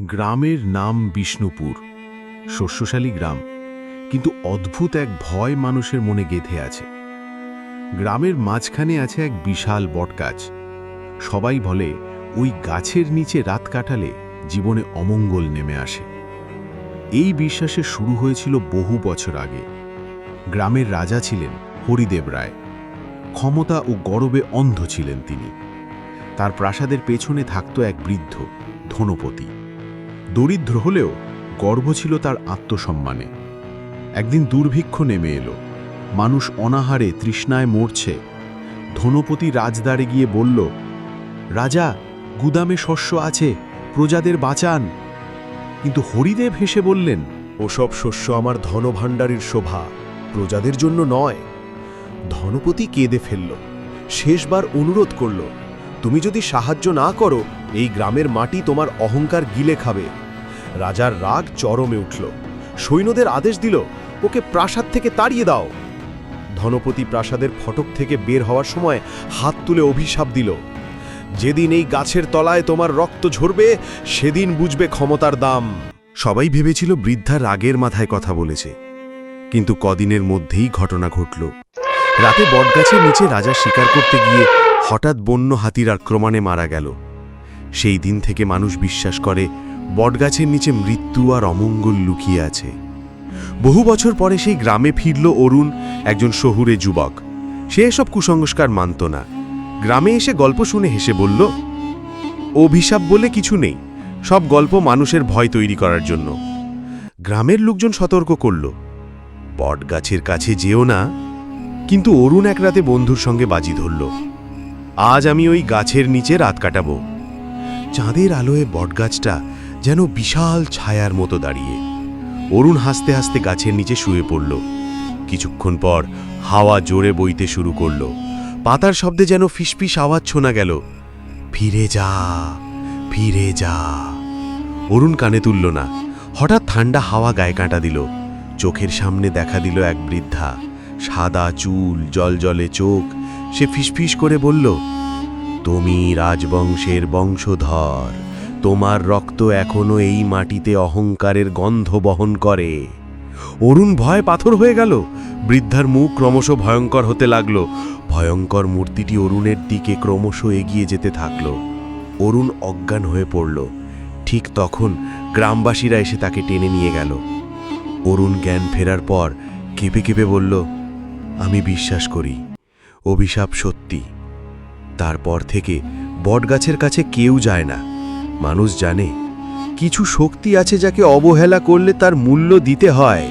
গ্রামের নাম বিষ্ণুপুর, শস্যশালী গ্রাম। কিন্তু অদ্ভুত এক ভয় মানুষের মনে গেঁথে আছে। গ্রামের মাঝখানে আছে এক বিশাল বটগাছ। সবাই বলে, ওই গাছের নিচে রাত কাটালে জীবনে অমঙ্গল নেমে আসে। এই বিশ্বাসে শুরু হয়েছিল বহু বছর আগে। গ্রামের রাজা ছিলেন হরিদেব রায়। ক্ষমতা ও গরবে অন্ধ ছিলেন তিনি। তার প্রাসাদের পেছনে থাকত এক বৃদ্ধ, ধনপতি। দরিদ্র হলেও গর্ব ছিল তার আত্মসম্মানে। একদিন দুর্ভিক্ষ নেমে এলো। মানুষ অনাহারে তৃষ্ণায় মরছে। ধনপতি রাজদারে গিয়ে বলল, রাজা, গুদামে শস্য আছে, প্রজাদের বাঁচান। কিন্তু হরিদেব হেসে বললেন, ওসব শস্য আমার ধনভাণ্ডারীর শোভা, প্রজাদের জন্য নয়। ধনপতি কেঁদে ফেলল, শেষবার অনুরোধ করল, তুমি যদি সাহায্য না করো, এই গ্রামের মাটি তোমার অহংকার গিলে খাবে। রাজার রাগ চরমে উঠল। সৈন্যদের আদেশ দিল, ওকে প্রাসাদ থেকে তাড়িয়ে দাও। ধনপতি প্রাসাদের ফটক থেকে বের হওয়ার সময় হাত তুলে অভিশাপ দিল। যেদিন এই গাছের তলায় তোমার রক্ত ঝরবে, সেদিন বুঝবে ক্ষমতার দাম। সবাই ভেবেছিল বৃদ্ধা রাগের মাথায় কথা বলেছে। কিন্তু কদিনের মধ্যেই ঘটনা ঘটল। রাতে বটগাছের নিচে রাজা শিকার করতে গিয়ে হঠাৎ বন্য হাতির আক্রমণে মারা গেল। সেই দিন থেকে মানুষ বিশ্বাস করে বটগাছের নিচে মৃত্যু আর অমঙ্গল লুকিয়ে আছে। বহু বছর পরে সেই গ্রামে ফিরল অরুণ, একজন শহুরে যুবক। সে এসব কুসংস্কার মানত না। গ্রামে এসে গল্প শুনে হেসে বলল, অভিশাপ বলে কিছু নেই। সব গল্প মানুষের ভয় তৈরি করার জন্য। গ্রামের লোকজন সতর্ক করল বট গাছের কাছে যেও না। কিন্তু অরুণ এক রাতে বন্ধুর সঙ্গে বাজি ধরল, আজ আমি ওই গাছের নিচে রাত কাটাবো। চাঁদের আলোয় বটগাছটা যেন বিশাল ছায়ার মতো দাঁড়িয়ে। অরুণ হাসতে হাসতে গাছের নিচে শুয়ে পড়ল। কিছুক্ষণ পর হাওয়া জোরে বইতে শুরু করল। পাতার শব্দে যেন ফিসফিস আওয়াজ শোনা গেল। ফিরে যা ফিরে যা। অরুণ কানে তুলল না। হঠাৎ ঠান্ডা হাওয়া গায়ে কাঁটা দিল। চোখের সামনে দেখা দিল এক বৃদ্ধা। সাদা চুল, জলজলে চোখ। সে ফিসফিস করে বলল, তুমি রাজবংশের বংশধর। তোমার রক্ত এখনও এই মাটিতে অহংকারের গন্ধ বহন করে। অরুণ ভয় পাথর হয়ে গেল। বৃদ্ধার মুখ ক্রমশ ভয়ঙ্কর হতে লাগল। ভয়ঙ্কর মূর্তিটি অরুণের দিকে ক্রমশ এগিয়ে যেতে থাকল। অরুণ অজ্ঞান হয়ে পড়ল। ঠিক তখন গ্রামবাসীরা এসে তাকে টেনে নিয়ে গেল। অরুণ জ্ঞান ফেরার পর কেঁপে কেঁপে বলল, আমি বিশ্বাস করি। অভিশাপ সত্যি। তারপর থেকে বটগাছের কাছে কেউ যায় না। মানুষ জানে কিছু শক্তি আছে যাকে অবহেলা করলে তার মূল্য দিতে হয়।